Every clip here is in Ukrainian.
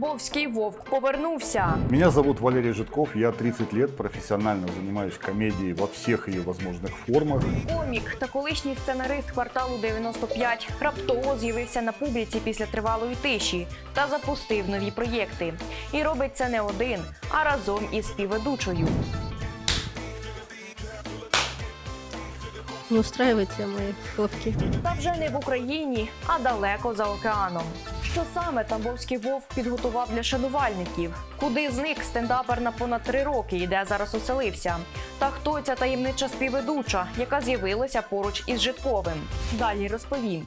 Тамбовський вовк повернувся. Меня зовут Валерий Житков, я 30 лет профессионально занимаюсь комедией во всех ее возможных формах. Комік та колишній сценарист кварталу 95 раптово з'явився на публіці після тривалої тиші та запустив нові проєкти. І робить це не один, а разом із співведучою. Не устраивайте мои фотки. Та вже не в Україні, а далеко за океаном. Що саме Тамбовський вовк підготував для шанувальників? Куди зник стендапер на понад три роки і де зараз оселився? Та хто ця таємнича співведуча, яка з'явилася поруч із Житковим? Далі розповім.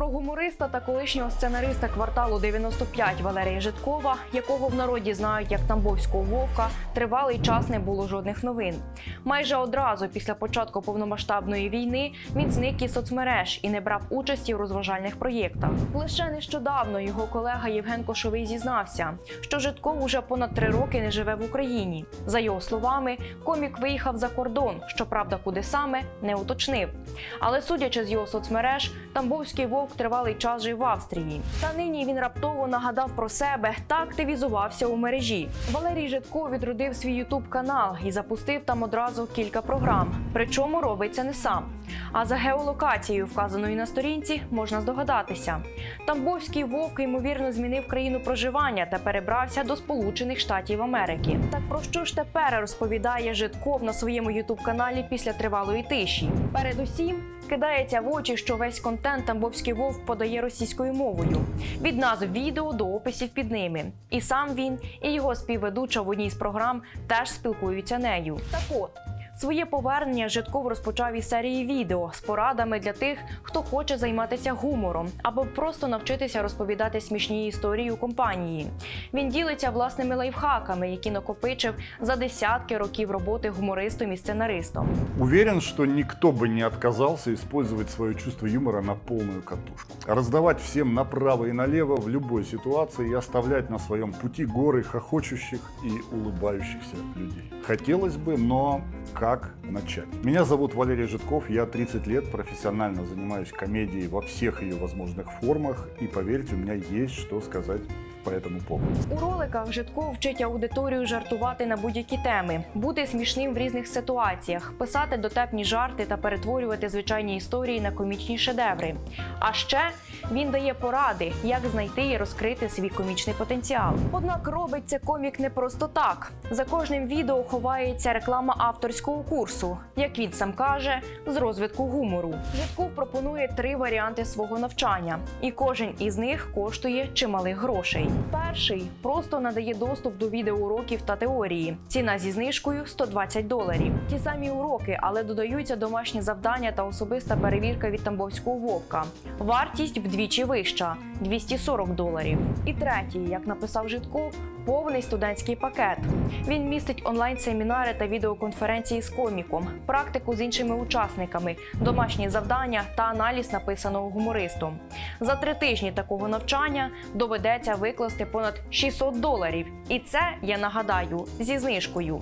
Про гумориста та колишнього сценариста кварталу 95 Валерія Житкова, якого в народі знають як Тамбовського вовка, тривалий час не було жодних новин. Майже одразу після початку повномасштабної війни він зник із соцмереж і не брав участі в розважальних проєктах. Лише нещодавно його колега Євген Кошовий зізнався, що Житков уже понад три роки не живе в Україні. За його словами, комік виїхав за кордон. Щоправда, куди саме не уточнив. Але судячи з його соцмереж, Тамбовський вовк тривалий час жив в Австрії. Та нині він раптово нагадав про себе та активізувався у мережі. Валерій Житков відродив свій ютуб канал і запустив там одразу кілька програм. Причому робить це не сам. А за геолокацією, вказаною на сторінці, можна здогадатися. Тамбовський вовк ймовірно змінив країну проживання та перебрався до Сполучених Штатів Америки. Так про що ж тепер розповідає Житков на своєму ютуб каналі після тривалої тиші? Передусім кидається в очі, що весь контент Тамбовський вовк подає російською мовою. Від назв відео до описів під ними. І сам він, і його співведуча в одній з програм теж спілкуються нею. Так от. Своє повернення Житков розпочав із серії відео з порадами для тих, хто хоче займатися гумором або просто навчитися розповідати смішні історії у компанії. Він ділиться власними лайфхаками, які накопичив за десятки років роботи гумористом і сценаристом. Уверен, что никто бы не отказался использовать свое чувство юмора на полную катушку. Раздавать всем направо и налево в любой ситуации и оставлять на своем пути горы хохочущих и улыбающихся людей. Хотелось бы, но как начать? Меня зовут Валерий Житков, я 30 лет профессионально занимаюсь комедией во всех ее возможных формах, и поверьте, у меня есть что сказать по этому поводу. У роликах Житков вчить аудиторію жартувати на будь-які теми, бути смішним в різних ситуаціях, писати дотепні жарти та перетворювати звичайні історії на комічні шедеври. А ще він дає поради, як знайти і розкрити свій комічний потенціал. Однак робить це комік не просто так. За кожним відео ховається реклама авторського курсу, як він сам каже, з розвитку гумору. Житков пропонує три варіанти свого навчання, і кожен із них коштує чималих грошей. Перший просто надає доступ до відеоуроків та теорії. Ціна зі знижкою 120 доларів. Ті самі уроки, але додаються домашні завдання та особиста перевірка від Тамбовського вовка. Вартість вдвічі вища 240 доларів. І третій, як написав Житков, повний студентський пакет. Він містить онлайн-семінари та відеоконференції з коміком, практику з іншими учасниками, домашні завдання та аналіз написаного гумористом. За три тижні такого навчання доведеться викласти понад 600 доларів. І це я нагадаю зі знижкою.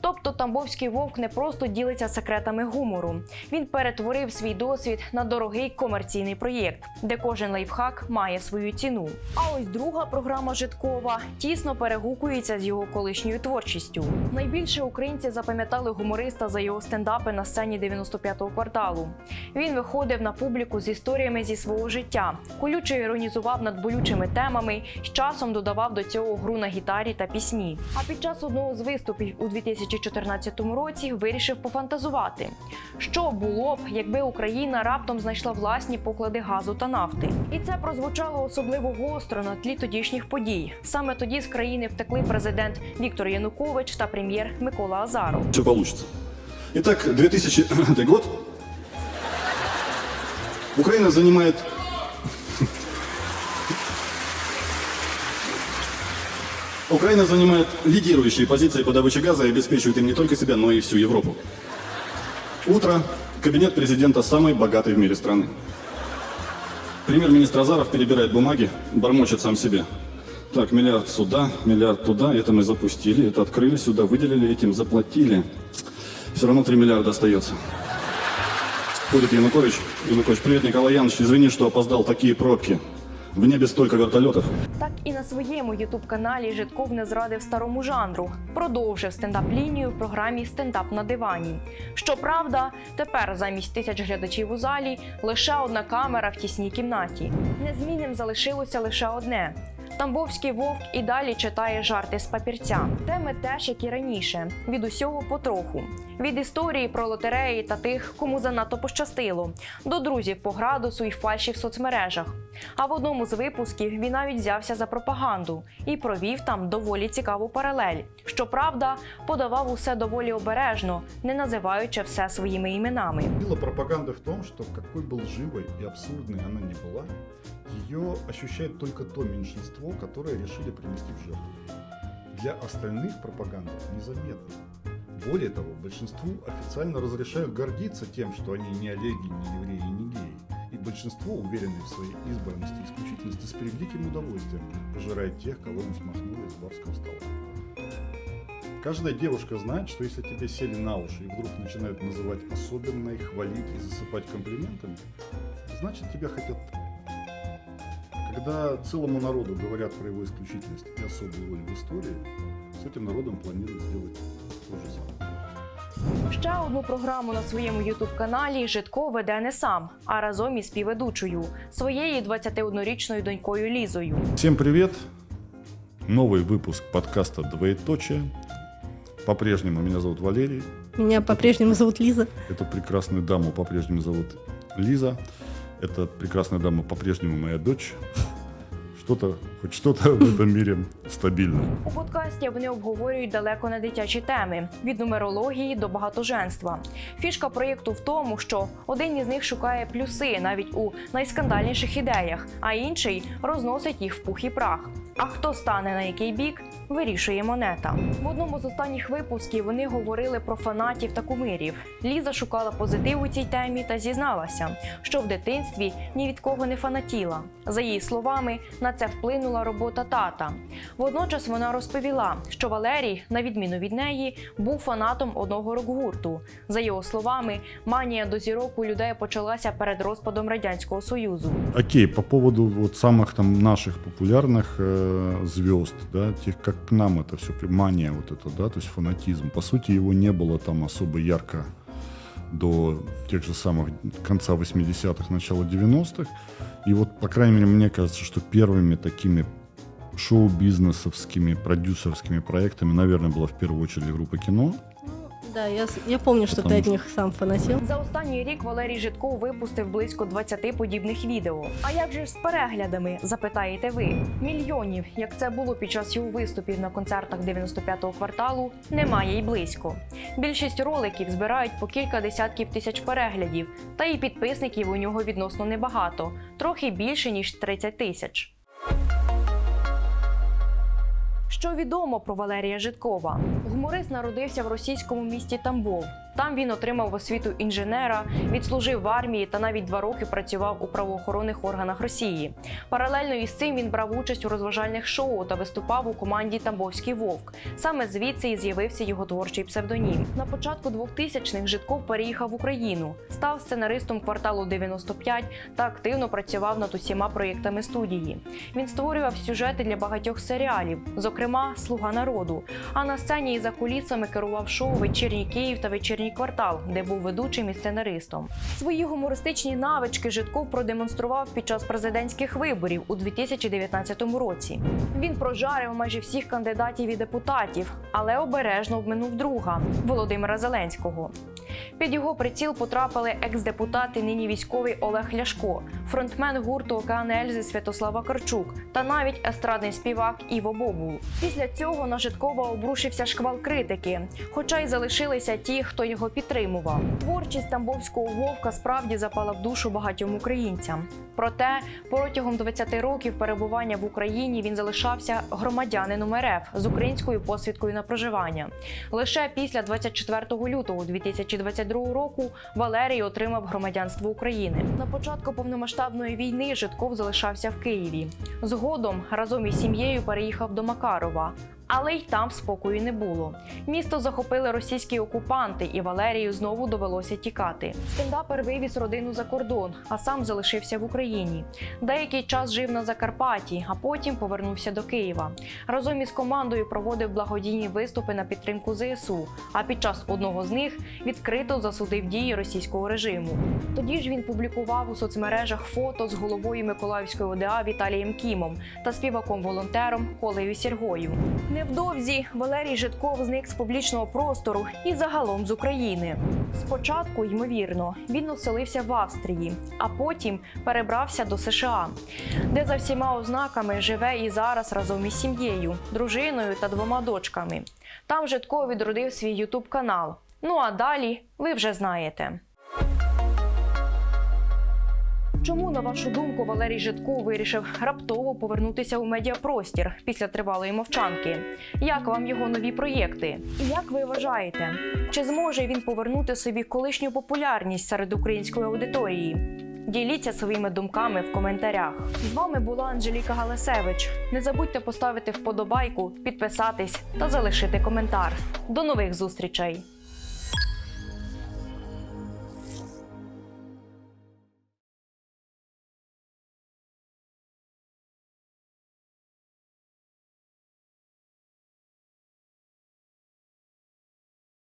Тобто Тамбовський вовк не просто ділиться секретами гумору. Він перетворив свій досвід на дорогий комерційний проєкт, де кожен лайфхак має свою ціну. А ось друга програма Житкова тісно перегукується з його колишньою творчістю. Найбільше українці запам'ятали гумориста за його стендапи на сцені 95-го кварталу. Він виходив на публіку з історіями зі свого життя, колюче іронізував над болючими темами, часом додавав до цього гру на гітарі та пісні. А під час одного з виступів у 2014 році вирішив пофантазувати, що було б, якби Україна раптом знайшла власні поклади газу та нафти. І це прозвучало особливо гостро на тлі тодішніх подій. Саме тоді з країни втекли президент Віктор Янукович та прем'єр Микола Азаров. Все получится. Итак, 2000 год. Украина занимает... Украина занимает лидирующие позиции по добыче газа и обеспечивает им не только себя, но и всю Европу. Утро. Кабинет президента самой богатой в мире страны. Премьер-министр Азаров перебирает бумаги, бормочет сам себе. Так, миллиард сюда, миллиард туда, это мы запустили, это открыли, сюда выделили, этим заплатили. Все равно 3 миллиарда остается. Ходит Янукович. Янукович, привет, Николай Янович, извини, что опоздал, такие пробки. В небі столько вертольотів. Так і на своєму ютуб-каналі Житков не зрадив старому жанру. Продовжив стендап-лінію в програмі Стендап на дивані. Щоправда, тепер замість тисяч глядачів у залі лише одна камера в тісній кімнаті. Незмінним залишилося лише одне. Тамбовський вовк і далі читає жарти з папірця. Теми теж, як і раніше, від усього потроху. Від історії про лотереї та тих, кому занадто пощастило, до друзів по градусу і фальші в соцмережах. А в одному з випусків він навіть взявся за пропаганду і провів там доволі цікаву паралель. Щоправда, подавав усе доволі обережно, не називаючи все своїми іменами. Сила пропаганды в том, что какой бы лживой и абсурдной она ни была, ее ощущает только то меньшинство, которое решили принести в жертву. Для остальных пропаганда незаметна. Более того, большинству официально разрешают гордиться тем, что они не Олеги, не евреи, не геи. И большинство, уверенные в своей избранности и исключительности, с превеликим удовольствием пожирает тех, кого мы смахнули с барского стола. Каждая девушка знает, что если тебе сели на уши и вдруг начинают называть особенной, хвалить и засыпать комплиментами, значит тебя хотят. Когда целому народу говорят про его исключительность и особую роль в истории, с этим народом планируют сделать то же самое. Ще одну програму на своєму ютуб-каналі Житко веде не сам, а разом із співведучою своєю 21-річною донькою Лізою. Всем привет! Новый выпуск подкаста «Двоеточие». По-прежнему меня зовут Валерий. Меня по-прежнему зовут Лиза. Эту прекрасную даму по-прежнему зовут Лиза. Эта прекрасная дама по-прежнему моя дочь. Что-то, хоть что-то в этом мире стабильно. У подкасті вони обговорюють далеко не дитячі теми від нумерології до багатоженства. Фішка проєкту в тому, що один із них шукає плюси навіть у найскандальніших ідеях, а інший розносить їх в пух і прах. А хто стане на який бік, вирішує монета. В одному з останніх випусків вони говорили про фанатів та кумирів. Ліза шукала позитив у цій темі та зізналася, що в дитинстві ні від кого не фанатіла. За її словами, на це вплинула робота тата. Водночас вона розповіла, що Валерій, на відміну від неї, був фанатом одного рок-гурту. За його словами, манія до зірок у людей почалася перед розпадом радянського союзу. Окей, по поводу вот самых там наших популярных э, звезд, да, тех, как к нам это все, мания вот это, да, то есть фанатизм. По сути, его не было там особо ярко До тех же самых конца 80-х, начала 90-х. И вот, по крайней мере, мне кажется, что первыми такими шоу-бизнесовскими, продюсерскими проектами, наверное, была в первую очередь группа кино. Да, я, я помню, что ты Потому от них сам фанател. За останній рік Валерій Житков випустив близько 20 подібних відео. А як же ж з переглядами? Запитаєте ви? Мільйонів, як це було під час його виступів на концертах 95-го кварталу, немає й близько. Більшість роликів збирають по кілька десятків тисяч переглядів, та і підписників у нього відносно небагато, трохи більше ніж 30 тисяч. Що відомо про Валерія Житкова? Гуморист народився в російському місті Тамбов. Там він отримав освіту інженера, відслужив в армії та навіть два роки працював у правоохоронних органах Росії. Паралельно із цим він брав участь у розважальних шоу та виступав у команді Тамбовський вовк. Саме звідси і з'явився його творчий псевдонім. На початку 2000-х Житков переїхав в Україну, став сценаристом кварталу 95 та активно працював над усіма проєктами студії. Він створював сюжети для багатьох серіалів, зокрема Слуга народу. А на сцені і за кулісами керував шоу Вечірній Київ та Вечірній квартал, де був ведучим і сценаристом. Свої гумористичні навички Житков продемонстрував під час президентських виборів у 2019 році. Він прожарив майже всіх кандидатів і депутатів, але обережно обминув друга Володимира Зеленського. Під його приціл потрапили екс-депутат і нині військовий Олег Ляшко, фронтмен гурту Океан Ельзи Святослава Карчук та навіть естрадний співак Іво Бобул. Після цього на Житкова обрушився шквал критики, хоча й залишилися ті, хто його підтримував. Творчість тамбовського вовка справді запала в душу багатьом українцям. Проте протягом 20 років перебування в Україні він залишався громадянином РФ з українською посвідкою на проживання. Лише після 24 лютого 2022 року Валерій отримав громадянство України. На початку повномасштабної війни Житков залишався в Києві. Згодом разом із сім'єю переїхав до Макарова. Але й там спокою не було. Місто захопили російські окупанти, і Валерію знову довелося тікати. Стендапер вивіз родину за кордон, а сам залишився в Україні. Деякий час жив на Закарпатті, а потім повернувся до Києва. Разом із командою проводив благодійні виступи на підтримку ЗСУ. А під час одного з них відкрито засудив дії російського режиму. Тоді ж він публікував у соцмережах фото з головою Миколаївської ОДА Віталієм Кімом та співаком-волонтером Колею Сіргою. Невдовзі Валерій Житков зник з публічного простору і загалом з України. Спочатку, ймовірно, він оселився в Австрії, а потім перебрався до США, де за всіма ознаками живе і зараз разом із сім'єю, дружиною та двома дочками. Там Житко відродив свій ютуб канал. Ну а далі ви вже знаєте. Чому, на вашу думку, Валерій Житко вирішив раптово повернутися у медіапростір після тривалої мовчанки? Як вам його нові проєкти? І як ви вважаєте, чи зможе він повернути собі колишню популярність серед української аудиторії? Діліться своїми думками в коментарях. З вами була Анжеліка Галасевич. Не забудьте поставити вподобайку, підписатись та залишити коментар. До нових зустрічей!